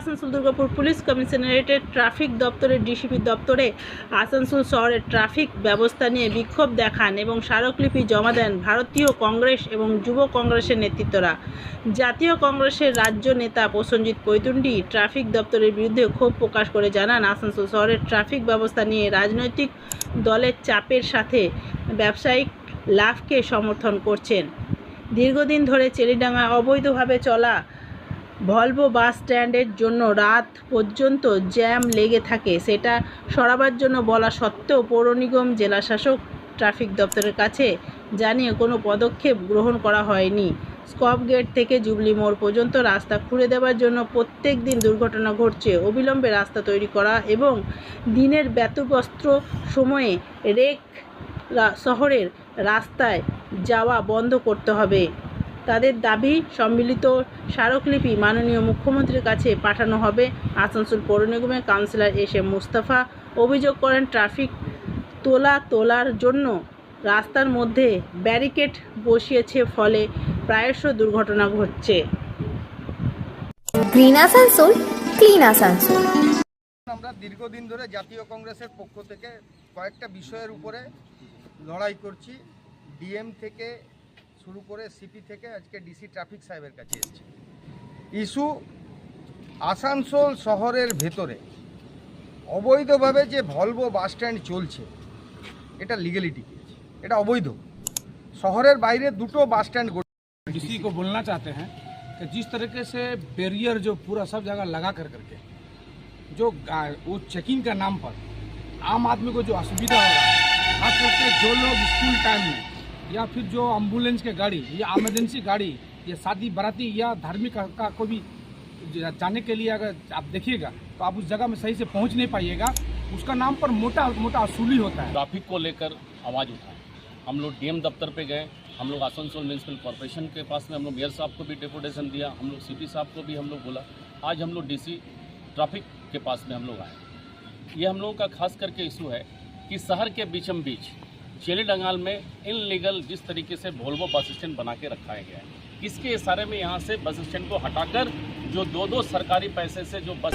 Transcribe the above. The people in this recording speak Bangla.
আসানসোল দুর্গাপুর পুলিশ কমিশনারেটের ট্রাফিক দপ্তরের ডিসিপি দপ্তরে আসানসোল শহরের ট্রাফিক ব্যবস্থা নিয়ে বিক্ষোভ দেখান এবং স্মারকলিপি জমা দেন ভারতীয় কংগ্রেস এবং যুব কংগ্রেসের নেতৃত্বরা। জাতীয় কংগ্রেসের রাজ্য নেতা প্রসঞ্জিৎ কৈতুন্ডি ট্রাফিক দপ্তরের বিরুদ্ধে ক্ষোভ প্রকাশ করে জানান, আসানসোল শহরের ট্রাফিক ব্যবস্থা নিয়ে রাজনৈতিক দলের চাপের সাথে ব্যবসায়িক লাভকে সমর্থন করছেন। দীর্ঘদিন ধরে চেলিডাঙ্গা অবৈধভাবে চলা ভলভো বাস স্ট্যান্ডের জন্য রাত পর্যন্ত জ্যাম লেগে থাকে। সেটা সরাবার জন্য বলা সত্ত্বেও পৌর নিগম, জেলা শাসক ট্রাফিক দপ্তরের কাছে জানিয়ে কোনো পদক্ষেপ গ্রহণ করা হয়নি। স্কপ গেট থেকে জুবলি মোড় পর্যন্ত রাস্তা খুঁড়ে দেওয়ার জন্য প্রত্যেক দিন দুর্ঘটনা ঘটছে। অবিলম্বে রাস্তা তৈরি করা এবং দিনের ব্যতব্যস্ত সময়ে রেক শহরের রাস্তায় যাওয়া বন্ধ করতে হবে। তাদের দাবি সম্মিলিত স্মারকলিপি মাননীয় মুখ্যমন্ত্রীর কাছে পাঠানো হবে। আসানসোল পৌর নিগমের কাউন্সিলর এস এম মুস্তাফা অভিযোগ করেন ট্রাফিক তোলা তোলার জন্য রাস্তার মধ্যে ব্যারিকেড বসিয়েছে ফলে প্রায়শ দুর্ঘটনা ঘটছে। Green Asansol clean Asansol. আমরা দীর্ঘদিন ধরে জাতীয় কংগ্রেসের পক্ষ থেকে কয়েকটা বিষয়ের উপরে লড়াই করছি। ডিএম থেকে শুরু করে সিপি থেকে আজকে ডিসি ট্রাফিক সাহেবের কাছে এসেছি ইস্যু আসানসোল শহরের ভেতরে অবৈধভাবে যে ভলভো বাস স্ট্যান্ড চলছে এটা লিগেলিটি এটা অবৈধ শহরের বাইরে দুটো বাস স্ট্যান্ড किसी को बोलना चाहते हैं कि जिस तरीके से बैरियर जो पूरा सब जगह लगा कर करके जो गा- वो चेकिंग का नाम पर आम आदमी को जो असुविधा हो रहा है खास करके जो लोग स्कूल टाइम में या फिर जो एंबुलेंस के गाड़ी या एमरजेंसी गाड़ी या शादी बाराती या धार्मिक का, को भी जाने के लिए अगर आप देखिएगा तो आप उस जगह में सही से पहुँच नहीं पाइएगा। उसका नाम पर मोटा मोटा असूली होता है। ट्रैफ़िक को लेकर आवाज़ उठाए। हम लोग डीएम दफ्तर पे गए हम लोग आसनसोल म्यूनसिपल कॉरपोरेशन के पास में हम लोग मेयर साहब को भी डेपुटेशन दिया हम लोग सीपी साहब को भी हम लोग बोला। आज हम लोग डीसी ट्रैफ़िक के पास में हम लोग आए। ये हम लोगों का खास करके इशू है कि शहर के बीचम बीच चेली डंगाल में इनलीगल जिस तरीके से वोल्वो बस स्टैंड बना के रखाया गया है, इसके इशारे में यहाँ से बस स्टैंड को हटाकर जो दो दो सरकारी पैसे से जो बस